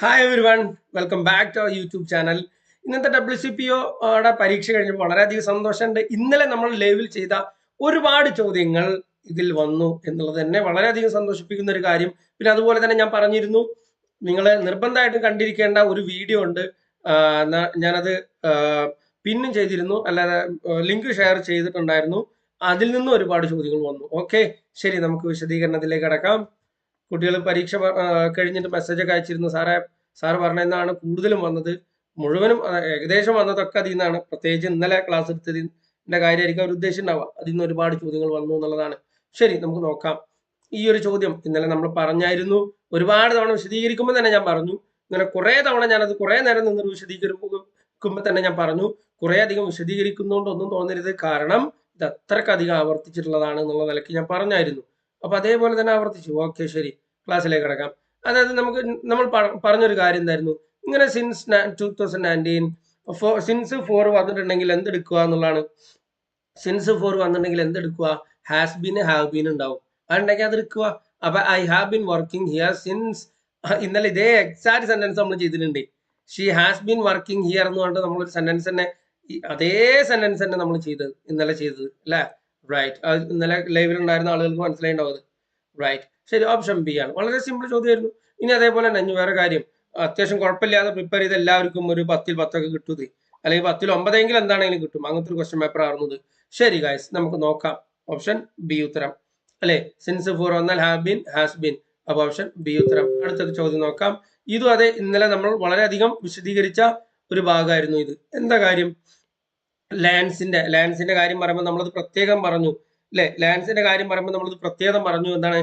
Hi everyone welcome back to our YouTube channel ഇന്നത്തെ W C P ഒയുടെ പരീക്ഷ കഴിഞ്ഞപ്പോൾ വളരെയധികം സന്തോഷമുണ്ട്. ഇന്നലെ നമ്മൾ ലൈവിൽ ചെയ്ത ഒരുപാട് ചോദ്യങ്ങൾ ഇതിൽ വന്നു എന്നുള്ളത് തന്നെ വളരെയധികം സന്തോഷിപ്പിക്കുന്ന ഒരു കാര്യം. പിന്നെ അതുപോലെ തന്നെ ഞാൻ പറഞ്ഞിരുന്നു നിങ്ങൾ നിർബന്ധമായിട്ടും കണ്ടിരിക്കേണ്ട ഒരു വീഡിയോ ഉണ്ട്. ഞാനത് പിന്നും ചെയ്തിരുന്നു. അല്ലാതെ ലിങ്ക് ഷെയർ ചെയ്തിട്ടുണ്ടായിരുന്നു. അതിൽ നിന്നും ഒരുപാട് ചോദ്യങ്ങൾ വന്നു. ഓക്കെ ശരി നമുക്ക് വിശദീകരണത്തിലേക്ക് കടക്കാം. കുട്ടികൾ പരീക്ഷ കഴിഞ്ഞിട്ട് മെസ്സേജ് ഒക്കെ അയച്ചിരുന്നു. സാറേ സാർ പറഞ്ഞെന്നാണ് കൂടുതലും വന്നത്. മുഴുവനും ഏകദേശം വന്നതൊക്കെ അതിൽ നിന്നാണ്. പ്രത്യേകിച്ച് ഇന്നലെ ക്ലാസ് എടുത്തതിന്റെ കാര്യമായിരിക്കും അവർ ഉദ്ദേശിച്ചിട്ടുണ്ടാവുക. അതിൽ നിന്ന് ഒരുപാട് ചോദ്യങ്ങൾ വന്നു എന്നുള്ളതാണ്. ശരി നമുക്ക് നോക്കാം. ഈ ഒരു ചോദ്യം ഇന്നലെ നമ്മൾ പറഞ്ഞായിരുന്നു. ഒരുപാട് തവണ വിശദീകരിക്കുമ്പോൾ തന്നെ ഞാൻ പറഞ്ഞു. ഇങ്ങനെ കുറേ തവണ ഞാനത് കുറേ നേരം നിന്ന് വിശദീകരിക്കുമ്പോൾ തന്നെ ഞാൻ പറഞ്ഞു. കുറേ അധികം വിശദീകരിക്കുന്നതുകൊണ്ടൊന്നും തോന്നരുത്. കാരണം ഇത് അത്രക്കധികം ആവർത്തിച്ചിട്ടുള്ളതാണ് എന്നുള്ള നിലയ്ക്ക് ഞാൻ പറഞ്ഞായിരുന്നു. അപ്പൊ അതേപോലെ തന്നെ ആവർത്തിച്ചു. ഓക്കെ ശരി. ക്ലാസ്സിലേക്ക് കിടക്കാം. അതായത് നമുക്ക് നമ്മൾ പറഞ്ഞൊരു കാര്യം എന്തായിരുന്നു? ഇങ്ങനെ since two thousand nineteen for since for വന്നിട്ടുണ്ടെങ്കിൽ എന്തെടുക്കുക എന്നുള്ളതാണ്. സിൻസ് ഫോർ വന്നിട്ടുണ്ടെങ്കിൽ എന്തെടുക്കുക? ഹാസ് ബീൻ ഹാവ് ബീൻ ഉണ്ടാവും. അതുണ്ടെങ്കിൽ അത് എടുക്കുക അപ്പൊ I have been working here since ഇന്നലെ ഇതേ എക്സാക്ട് സെന്റൻസ് നമ്മൾ ചെയ്തിട്ടുണ്ട്. She has been working here എന്ന് പറഞ്ഞിട്ട് നമ്മളൊരു സെന്റൻസ് തന്നെ അതേ സെന്റൻസ് തന്നെ നമ്മൾ ചെയ്തത് ഇന്നലെ ചെയ്തത്. അല്ലേ? റൈറ്റ് ഇന്നലെ ലൈവിൽ ഉണ്ടായിരുന്ന ആളുകൾക്ക് മനസ്സിലായിണ്ടാവും റൈറ്റ് ശരി ഓപ്ഷൻ ബി ആണ്. വളരെ സിമ്പിൾ ചോദ്യമായിരുന്നു. ഇനി അതേപോലെ തന്നെ വേറെ കാര്യം. അത്യാവശ്യം കുഴപ്പമില്ലാതെ പ്രിപ്പയർ ചെയ്ത് എല്ലാവർക്കും ഒരു പത്തിൽ പത്തൊക്കെ കിട്ടുന്നത് അല്ലെങ്കിൽ പത്തിൽ ഒമ്പതെങ്കിലും എന്താണെങ്കിലും കിട്ടും. അങ്ങനത്തെ ഒരു ക്വസ്റ്റ്യൻ പേപ്പർ ആയിരുന്നത് ശരി ഗായ്സ് നമുക്ക് നോക്കാം. ഓപ്ഷൻ ബി ഉത്തരം. അല്ലെ? സിൻസ് ഫോർ വന്നാൽ ഹാവ് ബീൻ ഹാസ് ബീൻ അപ്പൊ ഓപ്ഷൻ ബി ഉത്തരം. അടുത്ത ചോദ്യം നോക്കാം. ഇതും അതെ ഇന്നലെ നമ്മൾ വളരെയധികം വിശദീകരിച്ച ഒരു ഭാഗമായിരുന്നു ഇത്. എന്താ കാര്യം? ലാൻസിന്റെ ലാൻസിന്റെ കാര്യം പറയുമ്പോൾ നമ്മളത് പ്രത്യേകം പറഞ്ഞു. അല്ലെ ലയൺസിന്റെ കാര്യം പറയുമ്പോൾ നമ്മൾ പ്രത്യേകം പറഞ്ഞു. എന്താണ്?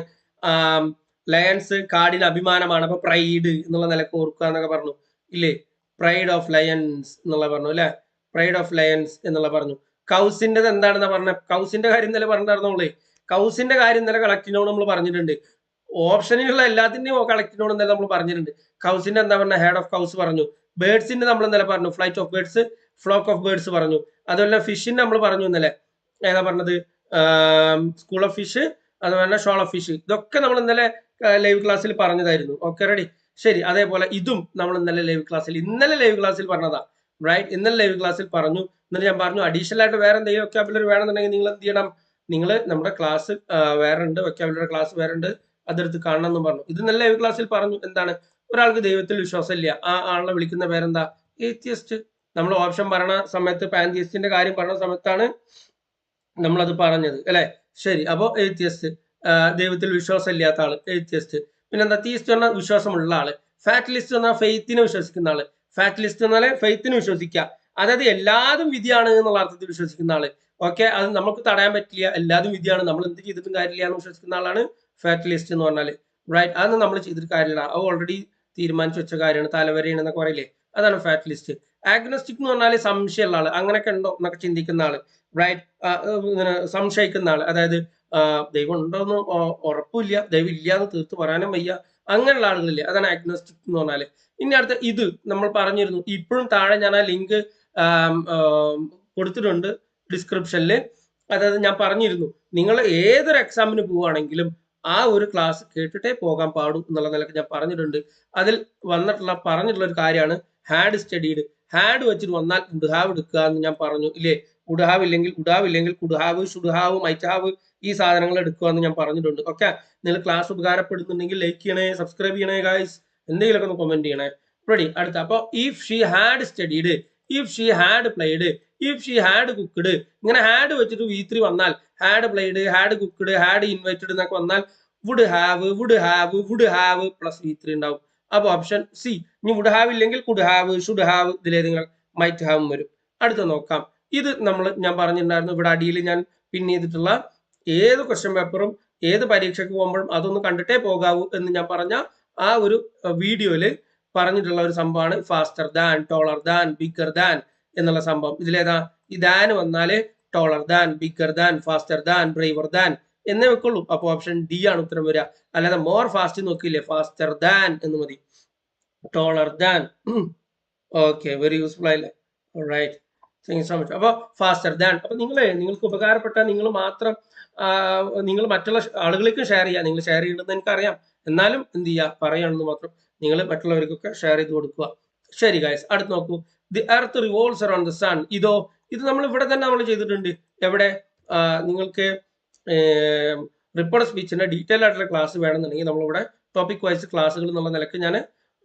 ലയൺസ് കാടിന് അഭിമാനമാണ്. അപ്പൊ പ്രൈഡ് എന്നുള്ള നിലയ്ക്ക് ഓർക്കുക എന്നൊക്കെ പറഞ്ഞു. ഇല്ലേ? പ്രൈഡ് ഓഫ് ലയൺസ് എന്നുള്ള പറഞ്ഞു അല്ലെ? പ്രൈഡ് ഓഫ് ലയൺസ് എന്നുള്ള പറഞ്ഞു. കൗസിന്റെ എന്താണെന്ന് പറഞ്ഞ? കൗസിന്റെ കാര്യം ഇന്നലെ പറഞ്ഞിട്ടുണ്ടായിരുന്നു നമ്മൾ. കൗസിന്റെ കാര്യം ഇന്നലെ കളക്ടിനോട് നമ്മൾ പറഞ്ഞിട്ടുണ്ട്. ഓപ്ഷനിലുള്ള എല്ലാത്തിന്റെയും കളക്ടിനോട് ഇന്നലെ നമ്മൾ പറഞ്ഞിട്ടുണ്ട്. കൗസിന്റെ എന്താ പറഞ്ഞ? ഹെഡ് ഓഫ് കൗസ് പറഞ്ഞു. ബേഡ്സിന്റെ നമ്മൾ ഇന്നലെ പറഞ്ഞു. Flight of birds flock of birds പറഞ്ഞു. അതുപോലെ ഫിഷിന്റെ നമ്മൾ പറഞ്ഞു ഇന്നലെ. ഏതാ പറഞ്ഞത്? സ്കൂൾ ഓഫ് ഫിഷ് അതുപോലെ തന്നെ ഷോൾ ഓഫ് ഫിഷ് ഇതൊക്കെ നമ്മൾ ഇന്നലെ ലൈവ് ക്ലാസ്സിൽ പറഞ്ഞതായിരുന്നു. ഓക്കെ റെഡി ശരി അതേപോലെ ഇതും നമ്മൾ ഇന്നലെ ലൈവ് ക്ലാസ്സിൽ ഇന്നലെ ലൈവ് ക്ലാസ്സിൽ പറഞ്ഞതാ. റൈറ്റ് ഇന്നലെ ലൈവ് ക്ലാസ്സിൽ പറഞ്ഞു. ഇന്നലെ ഞാൻ പറഞ്ഞു അഡീഷണൽ ആയിട്ട് വേറെ എന്തെങ്കിലും വെക്കാബുലറി വേണമെന്നുണ്ടെങ്കിൽ നിങ്ങൾ എന്ത് ചെയ്യണം? നിങ്ങൾ നമ്മുടെ ക്ലാസ് വേറെ ഉണ്ട് വെക്കാബുലറി ക്ലാസ് വേറെ ഉണ്ട് അതെടുത്ത് കാണണം എന്ന് പറഞ്ഞു. ഇത് നല്ല ലൈവ് ക്ലാസ്സിൽ പറഞ്ഞു. എന്താണ്? ഒരാൾക്ക് ദൈവത്തിൽ വിശ്വാസമില്ല. ആ ആളെ വിളിക്കുന്ന പേരെന്താ? ഏത്യസ്റ്റ് നമ്മൾ ഓപ്ഷൻ പറയണ സമയത്ത് പാൻതിയസ്റ്റിന്റെ കാര്യം പറഞ്ഞ സമയത്താണ് നമ്മളത് പറഞ്ഞത് അല്ലെ? ശരി അപ്പോ എയ്ത്യസ്റ്റ് ദൈവത്തിൽ വിശ്വാസമില്ലാത്ത ആൾ എയ്ത്യസ്റ്റ് പിന്നെന്താ തീസ്റ്റ് പറഞ്ഞാൽ വിശ്വാസമുള്ള ആൾ. ഫാറ്റലിസ്റ്റ് എന്നാൽ ഫെയ്ത്തിനെ വിശ്വസിക്കുന്ന ആൾ. ഫാറ്റലിസ്റ്റ് എന്നാൽ ഫെയ്ത്തിനെ വിശ്വസിക്കുക. അതായത് എല്ലാതും വിധിയാണ് എന്നുള്ള അർത്ഥത്തിൽ വിശ്വസിക്കുന്ന ആൾ. ഓക്കെ അത് നമുക്ക് തടയാൻ പറ്റില്ല. എല്ലാതും വിധിയാണ്. നമ്മൾ എന്ത് ചെയ്തിട്ടും കാര്യമില്ല എന്ന് വിശ്വസിക്കുന്ന ആളാണ് ഫാറ്റലിസ്റ്റ് എന്ന് പറഞ്ഞാൽ. റൈറ്റ് അതൊന്നും നമ്മൾ ചെയ്തിട്ട് കാര്യമില്ല. അത് ഓൾറെഡി തീരുമാനിച്ചു വെച്ച കാര്യമാണ്. തലവരെയാണ് എന്നൊക്കെ പറയില്ലേ? അതാണ് ഫാറ്റലിസ്റ്റ് ആഗ്നോസ്റ്റിക് എന്ന് പറഞ്ഞാൽ സംശയമുള്ള ആൾ. അങ്ങനെയൊക്കെ ഉണ്ടോ എന്നൊക്കെ ചിന്തിക്കുന്ന ആൾ. റൈറ്റ് ഇങ്ങനെ സംശയിക്കുന്ന ആൾ അതായത് ദൈവം ഉണ്ടോന്ന് ഉറപ്പില്ല ദൈവം ഇല്ല എന്ന് തീർത്ത് പറയാനും വയ്യ. അങ്ങനെയുള്ള ആളുകളില്ലേ? അതാണ് ആഗ്നോസ്റ്റിക് എന്ന് പറഞ്ഞാൽ. ഇനി അടുത്ത ഇത് നമ്മൾ പറഞ്ഞിരുന്നു. ഇപ്പോഴും താഴെ ഞാൻ ആ ലിങ്ക് കൊടുത്തിട്ടുണ്ട് ഡിസ്ക്രിപ്ഷനിൽ അതായത് ഞാൻ പറഞ്ഞിരുന്നു നിങ്ങൾ ഏതൊരു എക്സാമിന് പോവുകയാണെങ്കിലും ആ ഒരു ക്ലാസ് കേട്ടിട്ടേ പോകാൻ പാടൂ എന്നുള്ള നിലയ്ക്ക് ഞാൻ പറഞ്ഞിട്ടുണ്ട്. അതിൽ വന്നിട്ടുള്ള പറഞ്ഞിട്ടുള്ള ഒരു കാര്യമാണ് ഹാഡ് സ്റ്റഡീഡ് ഹാഡ് വെച്ചിട്ട് വന്നാൽ ഹാവ് എടുക്കുക എന്ന് ഞാൻ പറഞ്ഞു ഇല്ലേ? വുഡ് ഹാവ് ഇല്ലെങ്കിൽ ഉഡാവ് ഇല്ലെങ്കിൽ കുഡ് സുഡാവ് മൈറ്റാവ് ഈ സാധനങ്ങൾ എടുക്കുക എന്ന് ഞാൻ പറഞ്ഞിട്ടുണ്ട്. ഓക്കെ നിങ്ങൾ ക്ലാസ് ഉപകാരപ്പെടുന്നുണ്ടെങ്കിൽ ലൈക്ക് ചെയ്യണേ സബ്സ്ക്രൈബ് ചെയ്യണേ ഗായ്സ് എന്തെങ്കിലുമൊക്കെ ഒന്ന് കമന്റ് ചെയ്യണേ. റെഡി അടുത്ത. അപ്പോൾ if she had studied if she had played if she had cooked ഇങ്ങനെ ഹാഡ് വെച്ചിട്ട് വി ത്രീ വന്നാൽ had played had cooked had invited എന്നൊക്കെ വന്നാൽ would have would have would have plus V three ഉണ്ടാവും. അപ്പോൾ option C ഇനി would have ഇല്ലെങ്കിൽ could have should have ഇതിലേതെങ്കിലും മൈറ്റ് ഹാവും വരും. അടുത്ത നോക്കാം. ഇത് നമ്മൾ ഞാൻ പറഞ്ഞിട്ടുണ്ടായിരുന്നു. ഇവിടെ അടിയിൽ ഞാൻ പിൻ ചെയ്തിട്ടുള്ള ഏത് ക്വസ്റ്റ്യൻ പേപ്പറും ഏത് പരീക്ഷയ്ക്ക് പോകുമ്പോഴും അതൊന്ന് കണ്ടിട്ടേ പോകാവൂ എന്ന് ഞാൻ പറഞ്ഞ ആ ഒരു വീഡിയോയിൽ പറഞ്ഞിട്ടുള്ള ഒരു സംഭവമാണ്. Faster than taller than bigger than എന്നുള്ള സംഭവം. ഇതിലേതാ? ഈ ദാൻ വന്നാൽ taller than bigger than faster than braver than എന്നേ വെക്കുള്ളൂ. അപ്പൊ ഓപ്ഷൻ ഡി ആണ് ഉത്തരം വരിക. അല്ലാതെ മോർ ഫാസ്റ്റ് നോക്കിയില്ലേ? ഫാസ്റ്റർ ദാൻ എന്ന് മതി. Taller than okay very useful ആയില്ലേ? റൈറ്റ് താങ്ക് സോ മച്ച് അപ്പോൾ ഫാസ്റ്റർ ദാൻ അപ്പോൾ നിങ്ങൾ നിങ്ങൾക്ക് ഉപകാരപ്പെട്ട നിങ്ങൾ മാത്രം നിങ്ങൾ മറ്റുള്ള ആളുകൾക്കും ഷെയർ ചെയ്യാം. നിങ്ങൾ ഷെയർ ചെയ്യണമെന്ന് എനിക്കറിയാം. എന്നാലും എന്ത് ചെയ്യുക പറയുകയാണെന്ന് മാത്രം നിങ്ങൾ മറ്റുള്ളവർക്കൊക്കെ ഷെയർ ചെയ്ത് കൊടുക്കുക. ശരി ഗായസ് അടുത്ത് നോക്കൂ. The earth revolves around the sun ഇതോ ഇത് നമ്മൾ ഇവിടെ തന്നെ നമ്മൾ ചെയ്തിട്ടുണ്ട്. എവിടെ? നിങ്ങൾക്ക് റിപ്പോർട്ട് സ്പീച്ചിന്റെ ഡീറ്റെയിൽ ആയിട്ടുള്ള ക്ലാസ് വേണമെന്നുണ്ടെങ്കിൽ നമ്മളിവിടെ ടോപ്പിക് വൈസ് ക്ലാസ്സുകൾ എന്നുള്ള നിലയ്ക്ക് ഞാൻ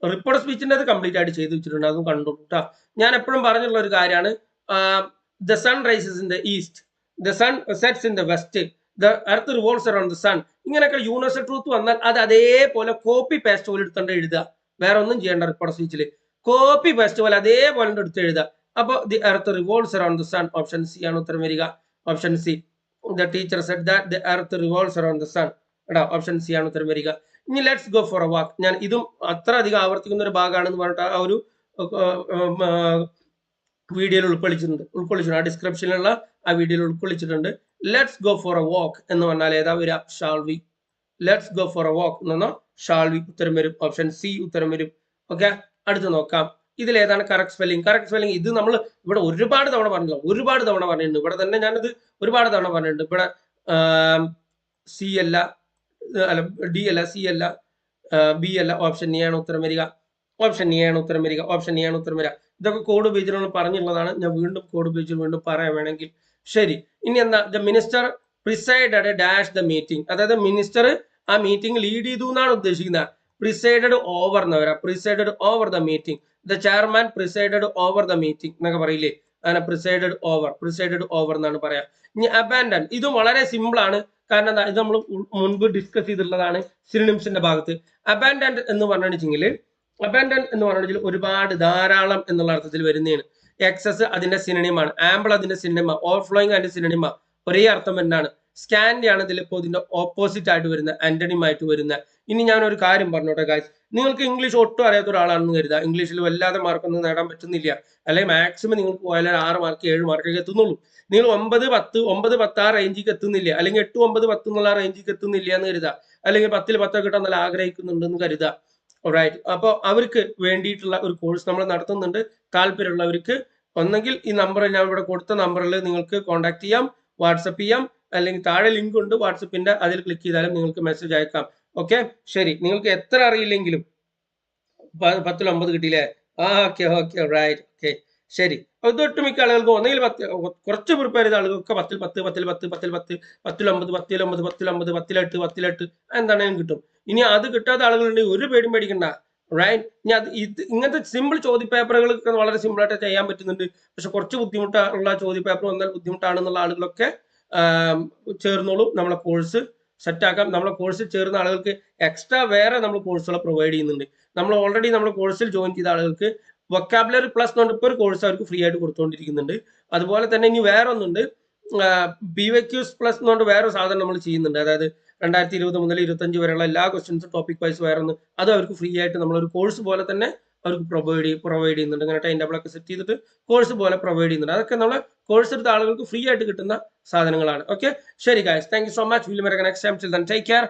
റിപ്പോർട്ട് സ്പീച്ചിന്റെ അത് കംപ്ലീറ്റ് ആയിട്ട് ചെയ്ത് വെച്ചിട്ടുണ്ട്. അതും കണ്ടു കേട്ടോ ഞാൻ എപ്പോഴും പറഞ്ഞിട്ടുള്ള ഒരു കാര്യമാണ്. The sun rises in the east, the sun sets in the west, the earth revolves around the sun. ഇങ്ങനെയൊക്കെ യൂണിവേഴ്സൽ ട്രൂത്ത് വന്നാൽ അത് അതേപോലെ കോപ്പി പേസ്റ്റ് പോലെ എടുത്തുകൊണ്ട് എഴുതുക. വേറെ ഒന്നും ചെയ്യേണ്ട റിപ്പോർട്ട് സ്പീച്ചിൽ കോപ്പി പേസ്റ്റ് പോലെ അതേപോലെ എടുത്ത് എഴുതുക. അപ്പോൾ the earth revolves around the sun option C ആണ് ഉത്തരം വരിക. Option C the teacher set that the earth revolves around the sun എടാ ഓപ്ഷൻ സി ആണ് ഉത്തരം വരിക. ഇനി let's go for a walk ഞാൻ ഇതും അത്ര അധികം ആവർത്തിക്കുന്ന ഒരു ഭാഗമാണെന്ന് പറഞ്ഞിട്ട് ആ ഒരു വീഡിയോയിൽ ഉൾക്കൊള്ളിച്ചിട്ടുണ്ട്. ഉൾക്കൊള്ളിച്ചിട്ടുണ്ട്. ആ ഡിസ്ക്രിപ്ഷനിലുള്ള ആ വീഡിയോയിൽ ഉൾക്കൊള്ളിച്ചിട്ടുണ്ട്. Let's go for a walk എന്ന് പറഞ്ഞാൽ ഏതാ വരിക? Shall we let's go for a walk എന്ന് പറഞ്ഞാൽ ഷാൾ വി ഉത്തരം വരും. ഓപ്ഷൻ സി ഉത്തരം വരും. ഓക്കെ അടുത്ത് നോക്കാം. ഇതിൽ ഏതാണ് കറക്റ്റ് സ്പെല്ലിംഗ് കറക്റ്റ് സ്പെല്ലിംഗ് ഇത് നമ്മൾ ഇവിടെ ഒരുപാട് തവണ പറഞ്ഞില്ല ഒരുപാട് തവണ പറഞ്ഞിട്ടുണ്ട്. ഇവിടെ തന്നെ ഞാനിത് ഒരുപാട് തവണ പറഞ്ഞിട്ടുണ്ട്. ഇവിടെ സി അല്ല അല്ല ഡി അല്ല സി അല്ല ബി അല്ല ഓപ്ഷൻ എ ആണ് ഉത്തരം വരിക. ഓപ്ഷൻ എ ആണ് ഉത്തരം വരിക. ഓപ്ഷൻ എ ആണ് ഉത്തരം വരിക. ഇതൊക്കെ കോഡ് നമ്മൾ പറഞ്ഞിട്ടുള്ളതാണ്. ഞാൻ വീണ്ടും കോഡ് പേജിൽ വീണ്ടും പറയാൻ വേണമെങ്കിൽ. ശരി. ഇനി എന്താ? The minister presided dash the meeting അതായത് മിനിസ്റ്റർ ആ മീറ്റിംഗ് ലീഡ് ചെയ്തു എന്നാണ് ഉദ്ദേശിക്കുന്നത്. പ്രിസൈഡഡ് ഓവർ എന്ന് പറയാം. Presided over the meeting the chairman presided over the meeting എന്നൊക്കെ പറയില്ലേ? അങ്ങനെ പ്രിസൈഡഡ് ഓവർ പ്രിസൈഡഡ് ഓവർ എന്നാണ് പറയാ. ഇനി അബാൻഡൻ ഇതും വളരെ സിമ്പിൾ ആണ്. കാരണം എന്താ? ഇത് നമ്മൾ മുൻപ് ഡിസ്കസ് ചെയ്തിട്ടുള്ളതാണ്. സിനിമിംസിന്റെ ഭാഗത്ത്. അബാൻഡൻ എന്ന് പറഞ്ഞിട്ടുണ്ടെങ്കിൽ അബാൻഡൻ എന്ന് പറഞ്ഞിട്ടുണ്ടെങ്കിൽ ഒരുപാട് ധാരാളം എന്നുള്ള അർത്ഥത്തിൽ വരുന്നതാണ്. എക്സസ് അതിന്റെ സിനിമയാണ് ആമ്പിൾ അതിന്റെ സിനിമ ഓവർഫ്ലോയിങ് അതിന്റെ സിനിമ ഒരേ അർത്ഥം തന്നെയാണ്. സ്കാൻഡി ആണ് ഇതിൽ ഇപ്പോൾ ഇതിന്റെ ഓപ്പോസിറ്റ് ആയിട്ട് വരുന്ന ആന്റണിം ആയിട്ട് വരുന്ന. ഇനി ഞാൻ ഒരു കാര്യം പറഞ്ഞോട്ടെ ഗായ്സ് നിങ്ങൾക്ക് ഇംഗ്ലീഷ് ഒട്ടും അറിയാത്ത ഒരാളാണെന്ന് കരുതുക ഇംഗ്ലീഷിൽ വല്ലാതെ മാർക്കൊന്നും നേടാൻ പറ്റുന്നില്ല. അല്ലെങ്കിൽ മാക്സിമം നിങ്ങൾക്ക് പോയാൽ ആറ് മാർക്ക് ഏഴ് മാർക്കൊക്കെ എത്തുന്നുള്ളൂ. നിങ്ങൾ ഒമ്പത് പത്ത് ഒമ്പത് പത്ത് ആ റേഞ്ചിക്ക് എത്തുന്നില്ല. അല്ലെങ്കിൽ എട്ട് ഒമ്പത് പത്ത് എന്നുള്ള റേഞ്ചിക്ക് എത്തുന്നില്ല എന്ന് കരുതുക അല്ലെങ്കിൽ പത്തിൽ പത്തൊക്കെ കിട്ടാൻ നല്ല ആഗ്രഹിക്കുന്നുണ്ടെന്ന് കരുതുക റൈറ്റ് അപ്പോൾ അവർക്ക് വേണ്ടിയിട്ടുള്ള ഒരു കോഴ്സ് നമ്മൾ നടത്തുന്നുണ്ട്. താല്പര്യമുള്ളവർക്ക് ഒന്നെങ്കിൽ ഈ നമ്പർ ഞാൻ ഇവിടെ കൊടുത്ത നമ്പറിൽ നിങ്ങൾക്ക് കോൺടാക്ട് ചെയ്യാം വാട്സപ്പ് ചെയ്യാം അല്ലെങ്കിൽ താഴെ ലിങ്ക് ഉണ്ട്. വാട്സപ്പിന്റെ അതിൽ ക്ലിക്ക് ചെയ്താലും നിങ്ങൾക്ക് മെസ്സേജ് അയക്കാം. ഓക്കെ ശരി. നിങ്ങൾക്ക് എത്ര അറിയില്ലെങ്കിലും പത്തിലൊമ്പത് കിട്ടിയില്ലേ? ആ ഓക്കെ ഓക്കെ റൈറ്റ് ഓക്കെ ശരി. ഒട്ടുമിക്ക ആളുകൾക്ക് ഒന്നെങ്കിൽ പത്ത് കുറച്ച് പ്രിപ്പയർ ചെയ്ത ആളുകൾക്ക് പത്തിൽ പത്ത് പത്തിൽ പത്ത് പത്തിൽ പത്ത് പത്തിലൊമ്പത് പത്തിലൊമ്പത് പത്തിലൊമ്പത് പത്തിലെട്ട് പത്തിലെട്ട് എന്താണെങ്കിലും കിട്ടും. ഇനി അത് കിട്ടാത്ത ആളുകളുണ്ടെങ്കിൽ ഒരു പേടിയും പേടിക്കണ്ട റൈറ്റ് ഇനി അത് ഇങ്ങനത്തെ സിമ്പിൾ ചോദ്യ പേപ്പറുകളൊക്കെ വളരെ സിമ്പിൾ ആയിട്ട് ചെയ്യാൻ പറ്റുന്നുണ്ട്. പക്ഷെ കുറച്ച് ബുദ്ധിമുട്ടുള്ള ചോദ്യ പേപ്പർ വന്നാൽ ബുദ്ധിമുട്ടാണെന്നുള്ള ആളുകളൊക്കെ ചേർന്നോളൂ. നമ്മളെ കോഴ്സ് സെറ്റാക്കാം നമ്മളെ കോഴ്സിൽ ചേർന്ന ആളുകൾക്ക് എക്സ്ട്രാ വേറെ നമ്മൾ കോഴ്സുകൾ പ്രൊവൈഡ് ചെയ്യുന്നുണ്ട്. നമ്മൾ ഓൾറെഡി നമ്മുടെ കോഴ്സിൽ ജോയിൻ ചെയ്ത ആളുകൾക്ക് വൊക്കാബുലറി പ്ലസ് എന്ന് പറഞ്ഞിട്ട് ഒരു കോഴ്സ് അവർക്ക് ഫ്രീ ആയിട്ട് കൊടുത്തുകൊണ്ടിരിക്കുന്നുണ്ട് അതുപോലെ തന്നെ ഇനി വേറെ ഒന്നുണ്ട് ബി വെ ക്യൂസ് പ്ലസ് എന്ന് പറഞ്ഞിട്ട് വേറെ സാധനം നമ്മൾ ചെയ്യുന്നുണ്ട്. അതായത് രണ്ടായിരത്തി ഇരുപത് മുതൽ ഇരുപത്തഞ്ച് വരെയുള്ള എല്ലാ ക്വസ്റ്റ്യൻസും ടോപ്പിക് വൈസ് വേറെ ഒന്ന് അത് അവർക്ക് ഫ്രീ ആയിട്ട് നമ്മളൊരു കോഴ്സ് പോലെ തന്നെ അവർക്ക് പ്രൊവൈഡ് പ്രൊവൈഡ് ചെയ്യുന്നുണ്ട്. ഇങ്ങനെ ടൈം ടേബിളൊക്കെ സെറ്റ് ചെയ്തിട്ട് കോഴ്സ് പോലെ പ്രൊവൈഡ് ചെയ്യുന്നുണ്ട്. അതൊക്കെ നമ്മൾ കോഴ്സ് എടുത്ത ആളുകൾക്ക് ഫ്രീ ആയിട്ട് കിട്ടുന്ന സാധനങ്ങളാണ്. ഓക്കെ ശരി guys thank you so much will next time take care